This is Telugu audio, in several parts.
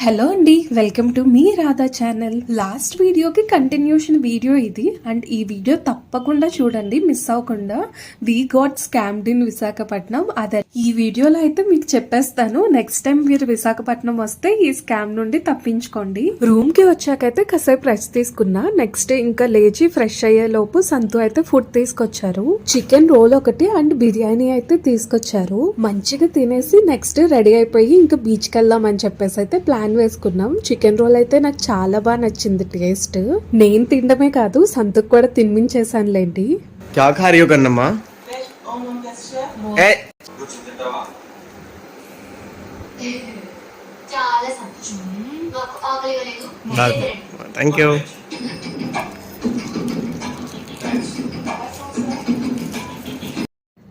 హలో అండి వెల్కమ్ టు మీ రాధా ఛానల్ లాస్ట్ వీడియోకి కంటిన్యూషన్ వీడియో ఇది. అండ్ ఈ వీడియో తప్పకుండా చూడండి మిస్ అవ్వకుండా. We got scammed in Visakhapatnam. అదే ఈ వీడియోలో అయితే మీకు చెప్పేస్తాను. నెక్స్ట్ టైం మీరు విశాఖపట్నం వస్తే ఈ స్కామ్ నుండి తప్పించుకోండి. రూమ్కి వచ్చాకైతే కాసేపు రెస్ట్ తీసుకున్నా. నెక్స్ట్ ఇంకా లేచి ఫ్రెష్ అయ్యే లోపు సంతు అయితే ఫుడ్ తీసుకొచ్చారు. చికెన్ రోల్ ఒకటి అండ్ బిర్యానీ అయితే తీసుకొచ్చారు. మంచిగా తినేసి నెక్స్ట్ రెడీ అయిపోయి ఇంకా బీచ్కి వెళ్దామని చెప్పేసి అయితే ప్లాన్ ప్యాన్ వేసుకున్నాం. చికెన్ రోల్ అయితే నాకు చాలా బాగా నచ్చింది టేస్ట్ నేను తినడమే కాదు సంతకు కూడా తినిపించేశానులేండి. క్యా థ్యాంక్ యూ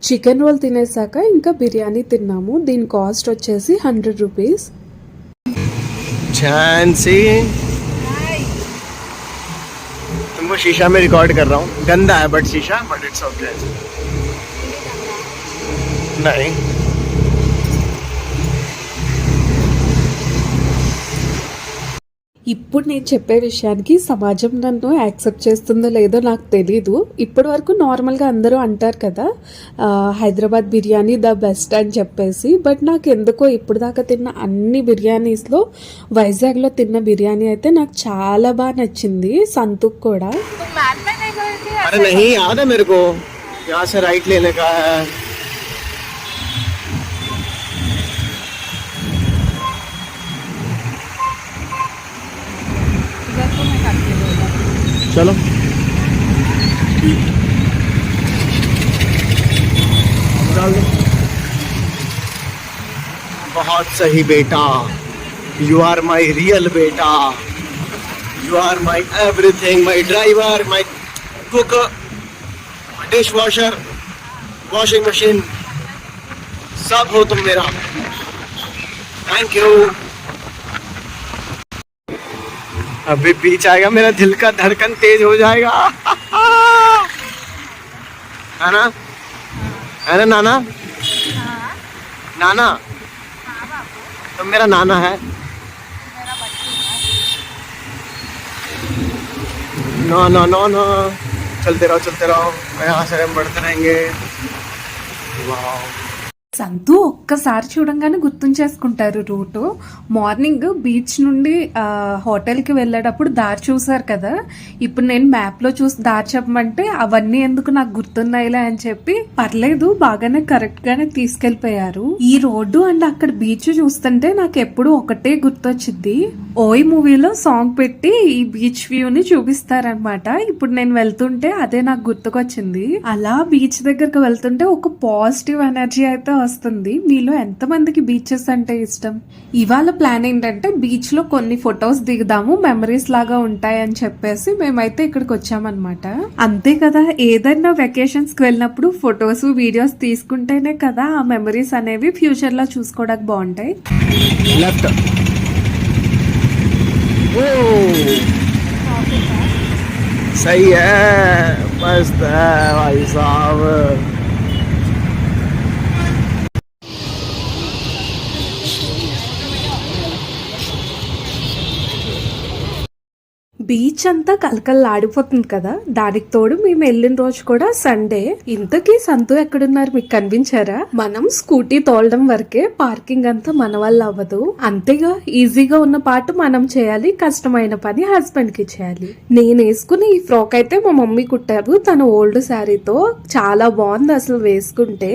చికెన్ రోల్ తినేసాక ఇంకా బిర్యానీ తిన్నాము. దీని కాస్ట్ వచ్చేసి హండ్రెడ్ రూపీస్ झांसी तुमको शीशा में रिकॉर्ड कर रहा हूँ। गंदा है बट शीशा बट इट्स ओके नहीं। ఇప్పుడు నేను చెప్పే విషయానికి సమాజం నన్ను యాక్సెప్ట్ చేస్తుందో లేదో నాకు తెలీదు. ఇప్పటి వరకు నార్మల్గా అందరూ అంటారు కదా హైదరాబాద్ బిర్యానీ ద బెస్ట్ అని చెప్పేసి బట్ నాకు ఎందుకో ఇప్పుడు దాకా తిన్న అన్ని బిర్యానీస్లో వైజాగ్లో తిన్న బిర్యానీ అయితే నాకు చాలా బాగా నచ్చింది సంతుక్ కూడా. अरे चलो। डाल दो। बहुत सही बेटा। यू आर माई रियल बेटा। You are my everything my driver my cook dishwasher washing machine सब हो तुम मेरा। थैंक यू अभी बीच आएगा, मेरा दिल का धड़कन तेज हो जाएगा। है ना है ना नाना? नाना? तो मेरा नाना है। No no no no. चलते रहो चलते रहो। यहाँ से हम बढ़ते रहेंगे। वाह। సంతు ఒక్కసారి చూడంగానే గుర్తుంచేసుకుంటారు రూటు. మార్నింగ్ బీచ్ నుండి హోటల్కి వెళ్ళేటప్పుడు దారి చూశారు కదా. ఇప్పుడు నేను మ్యాప్లో చూసి దారి చెప్పమంటే అవన్నీ ఎందుకు నాకు గుర్తున్నాయిలే అని చెప్పి పర్లేదు బాగానే కరెక్ట్గానే తీసుకెళ్ళిపోయారు. తీసుకెళ్ళిపోయారు ఈ రోడ్డు అండ్ అక్కడ బీచ్ చూస్తుంటే నాకు ఎప్పుడు ఒకటే గుర్తొచ్చింది ఓయ్ మూవీలో సాంగ్ పెట్టి ఈ బీచ్ వ్యూని చూపిస్తారనమాట ఇప్పుడు నేను వెళ్తుంటే అదే నాకు గుర్తుకొచ్చింది. అలా బీచ్ దగ్గరకు వెళ్తుంటే ఒక పాజిటివ్ ఎనర్జీ అయితే వస్తుంది మీలో ఎంత మందికి బీచెస్ అంటే ఇష్టం ఇవాళ ప్లాన్ ఏంటంటే బీచ్ లో కొన్ని ఫొటోస్ దిగుదాము మెమరీస్ లాగా ఉంటాయి అని చెప్పేసి మేమైతే ఇక్కడికి వచ్చామన్నమాట అంతే కదా ఏదైనా వెకేషన్స్ కి వెళ్ళినప్పుడు ఫొటోస్ వీడియోస్ తీసుకుంటేనే కదా ఆ మెమరీస్ అనేవి ఫ్యూచర్ లో చూసుకోవడానికి బాగుంటాయి लेफ्ट ओ सही है मस्त है भाई साहब బీచ్ అంతా కలకల్లాడిపోతుంది కదా. దానికి తోడు మేము వెళ్ళిన రోజు కూడా సండే ఇంతకీ సంతు ఎక్కడున్నారు? మీకు కనిపించారా? మనం స్కూటీ తోలడం వరకే పార్కింగ్ అంతా మన వల్ల అవ్వదు. అంతేగా ఈజీగా ఉన్న పాటు మనం చేయాలి కష్టమైన పని హస్బెండ్కి చేయాలి. నేను వేసుకున్న ఈ ఫ్రాక్ అయితే మా మమ్మీ కుట్టారు. తన ఓల్డ్ శారీతో చాలా బాగుంది అసలు వేసుకుంటే.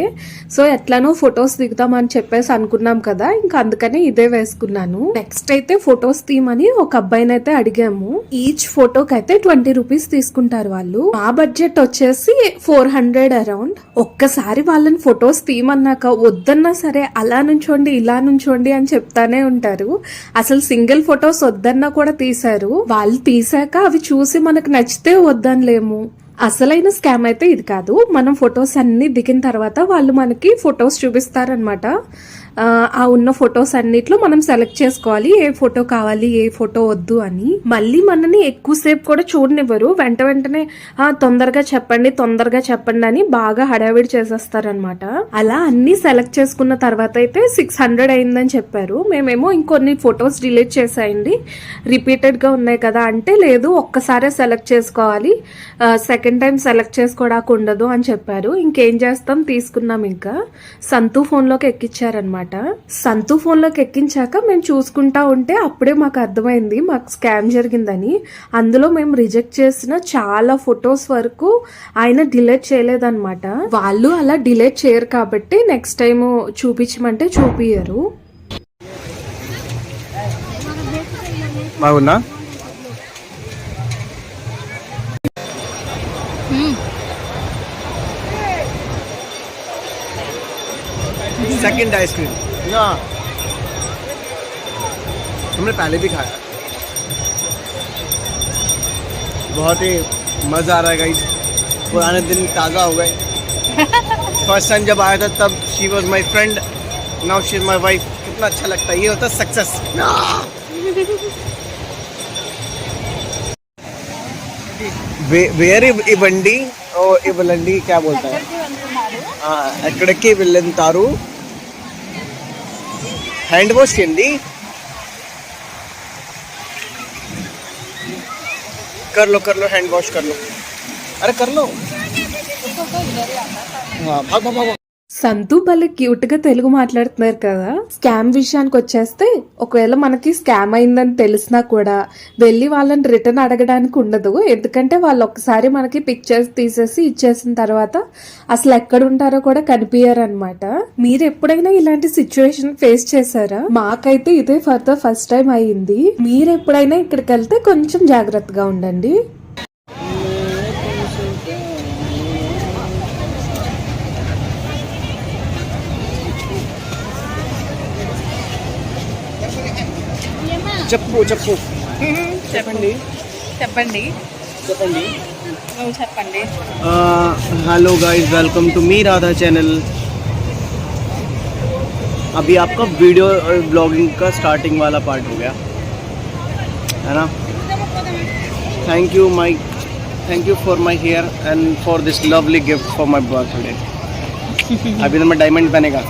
సో ఎట్లానో ఫొటోస్ దిగుదామని చెప్పేసి అనుకున్నాం కదా. ఇంకా అందుకనే ఇదే వేసుకున్నాను. నెక్స్ట్ అయితే ఫొటోస్ తీయమని ఒక అబ్బాయిని అయితే అడిగాము ఈచ్ ఫోటోకి అయితే ట్వంటీ రూపీస్ తీసుకుంటారు వాళ్ళు. మా బడ్జెట్ వచ్చేసి ఫోర్ హండ్రెడ్ అరౌండ్. ఒక్కసారి వాళ్ళని ఫొటోస్ తీయమన్నాక వద్దన్నా సరే అలా నుంచోండి ఇలా నుంచోండి అని చెప్తానే ఉంటారు. అసలు సింగిల్ ఫొటోస్ వద్దన్నా కూడా తీశారు. వాళ్ళు తీసాక అవి చూసి మనకు నచ్చితే వద్దనలేము. అసలైన స్కామ్ అయితే ఇది కాదు. మనం ఫొటోస్ అన్ని దిగిన తర్వాత వాళ్ళు మనకి ఫొటోస్ చూపిస్తారనమాట ఆ, ఉన్న ఫొటోస్ అన్నిట్లో మనం సెలెక్ట్ చేసుకోవాలి. ఏ ఫోటో కావాలి ఏ ఫోటో వద్దు అని. మళ్ళీ మనని ఎక్కువసేపు కూడా చూడనివ్వరు. వెంట వెంటనే తొందరగా చెప్పండి తొందరగా చెప్పండి అని బాగా హడావిడి చేసేస్తారనమాట అలా అన్ని సెలెక్ట్ చేసుకున్న తర్వాత అయితే సిక్స్ హండ్రెడ్ అయిందని చెప్పారు. మేమేమో ఇంకొన్ని ఫొటోస్ డిలీట్ చేసాయండి. రిపీటెడ్గా ఉన్నాయి కదా అంటే లేదు ఒక్కసారే సెలెక్ట్ చేసుకోవాలి. సెకండ్ టైం సెలెక్ట్ చేసుకోవడానికి ఉండదు అని చెప్పారు. ఇంకేం చేస్తాం? తీసుకున్నాం ఇంకా. సంతూ ఫోన్లోకి ఎక్కిచ్చారనమాట అనమాట సంతు ఫోన్లోకి ఎక్కించాక మేము చూసుకుంటా ఉంటే అప్పుడే మాకు అర్థమైంది మాకు స్కామ్ జరిగిందని. అందులో మేము రిజెక్ట్ చేసిన చాలా ఫొటోస్ వరకు ఆయన డిలీట్ చేయలేదన్నమాట. వాళ్ళు అలా డిలీట్ చేయరు కాబట్టి నెక్స్ట్ టైం చూపించమంటే చూపియరు బాగున్నా? सेकंड आइसक्रीम हमने पहले भी खाया। बहुत ही मज़ा आ रहा है गाइस पुराने दिन ताज़ा हो गए। फ़र्स्ट टाइम जब आया था तब she was my friend now she is my wife कितना अच्छा लगता है। ये होता सक्सेस वेयर इवंडी और इवलंडी क्या बोलता है? हाँ अकड़के विलन तारू హ్యాండ్ వాష్ చేయండి कर लो कर लो हैंड वॉश कर लो अरे कर लो हाँ भाग भाग भाग సంతు భలే క్యూట్గా తెలుగు మాట్లాడుతున్నారు కదా. స్కామ్ విషయానికి వచ్చేస్తే ఒకవేళ మనకి స్కామ్ అయిందని తెలిసినా కూడా వెళ్ళి వాళ్ళని రిటర్న్ అడగడానికి ఉండదు. ఎందుకంటే వాళ్ళు ఒక్కసారి మనకి పిక్చర్స్ తీసేసి ఇచ్చేసిన తర్వాత అసలు ఎక్కడ ఉంటారో కూడా కనిపించారు అనమాట మీరు ఎప్పుడైనా ఇలాంటి సిచ్యువేషన్ ఫేస్ చేశారా? మాకైతే ఇదే ఫర్ ద ఫస్ట్ టైం అయ్యింది. మీరు ఎప్పుడైనా ఇక్కడికి వెళ్తే కొంచెం జాగ్రత్తగా ఉండండి. చెప్పు చెప్పు చెప్పండి చెప్పండి చెప్పండి నువ్వు చెప్పండి hello guys welcome to me Radha channel अभी आपका वीडियो ब्लॉगिंग का स्टार्टिंग वाला पार्ट हो गया है ना thank you my thank you for my hair and for this lovely gift for my birthday अभी तो मैं डायमंड पहनेगा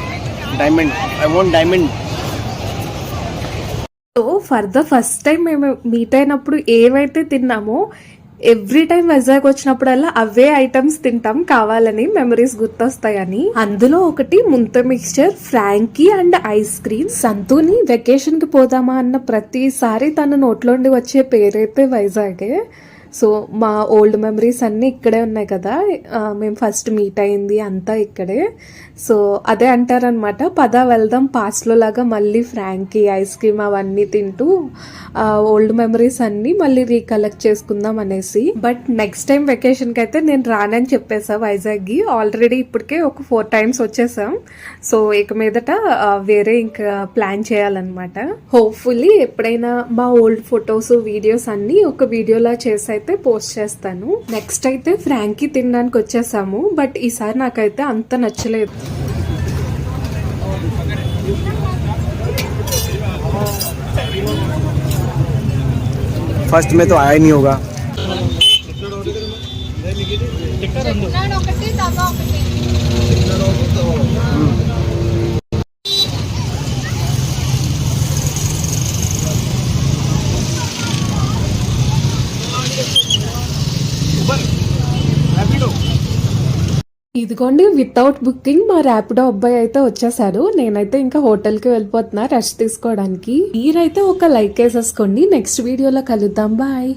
diamond I want diamond so for the first time మేము మీట్ అయినప్పుడు ఏవైతే తిన్నామో ఎవ్రీ టైం వైజాగ్ వచ్చినప్పుడల్లా అవే ఐటమ్స్ తింటాం కావాలని మెమరీస్ గుర్తొస్తాయని. అందులో ఒకటి ముంత mixture Frankie and ice cream సంతూని వెకేషన్కి పోదామా అన్న ప్రతిసారి తన నోట్లోండి వచ్చే పేరైతే వైజాగే సో మా ఓల్డ్ మెమరీస్ అన్నీ ఇక్కడే ఉన్నాయి కదా. మేము ఫస్ట్ మీట్ అయింది అంతా ఇక్కడే. సో అదే అంటారనమాట పద వెళ్దాం పాస్ట్లో లాగా మళ్ళీ ఫ్రాంకీ ఐస్ క్రీమ్ అవన్నీ తింటూ ఓల్డ్ మెమరీస్ అన్నీ మళ్ళీ రీకలెక్ట్ చేసుకుందాం అనేసి. బట్ నెక్స్ట్ టైం వెకేషన్కి అయితే నేను రానని చెప్పేసా వైజాగ్కి. ఆల్రెడీ ఇప్పటికే ఒక ఫోర్ టైమ్స్ వచ్చేసాం సో ఇక మీదట వేరే ఇంకా ప్లాన్ చేయాలన్నమాట. హోప్ఫుల్లీ ఎప్పుడైనా మా ఓల్డ్ ఫొటోస్ వీడియోస్ అన్నీ ఒక వీడియోలా చేసి అయితే పోస్ట్ చేస్తాను నెక్స్ట్ అయితే ఫ్రాంకీ తినడానికి వచ్చేసాము బట్ ఈసారి నాకైతే అంత నచ్చలేదు फर्स्ट में तो आया ही नहीं होगा ఒకటి ఇదిగోండి వితౌట్ బుకింగ్ మా ర్యాపిడో అబ్బాయి అయితే వచ్చేసాడు. నేనైతే ఇంకా హోటల్కి వెళ్ళిపోతున్నా రెస్ట్ తీసుకోవడానికి. మీరైతే ఒక లైక్ వేసేసుకోండి. నెక్స్ట్ వీడియోలో కలుద్దాం. బాయ్